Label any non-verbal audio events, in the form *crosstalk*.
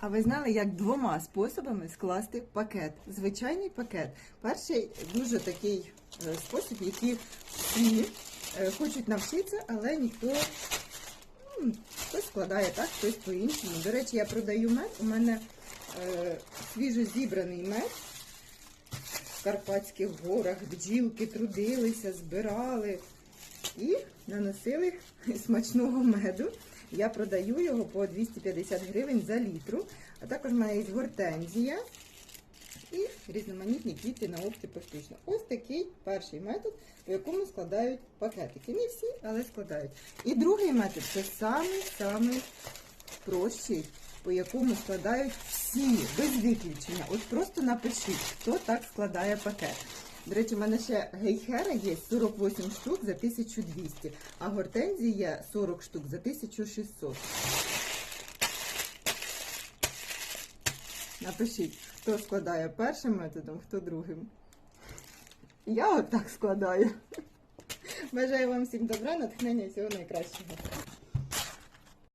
А ви знали, як двома способами скласти пакет? Звичайний пакет. Перший дуже такий е, спосіб, який всі е, хочуть навчитися, але ніхто ну, хтось складає так, хтось по-іншому. До речі, я продаю мед. У мене е, свіжо зібраний мед в Карпатських горах, бджілки трудилися, збирали і наносили *laughs* смачного меду. Я продаю його по 250 гривень за літру. А також в мене є гортензія і різноманітні квіти на опті поштучно. Ось такий перший метод, у якому складають пакетики. Не всі, але складають. І другий метод це самий-самий прощий, по якому складають всі, без виключення. От просто напишіть, хто так складає пакет. До речі, у мене ще гейхера є 48 штук за 1200, а гортензії є 40 штук за 1600. Напишіть, хто складає першим методом, хто другим. Я отак складаю. Бажаю вам всім добра, натхнення всього найкращого.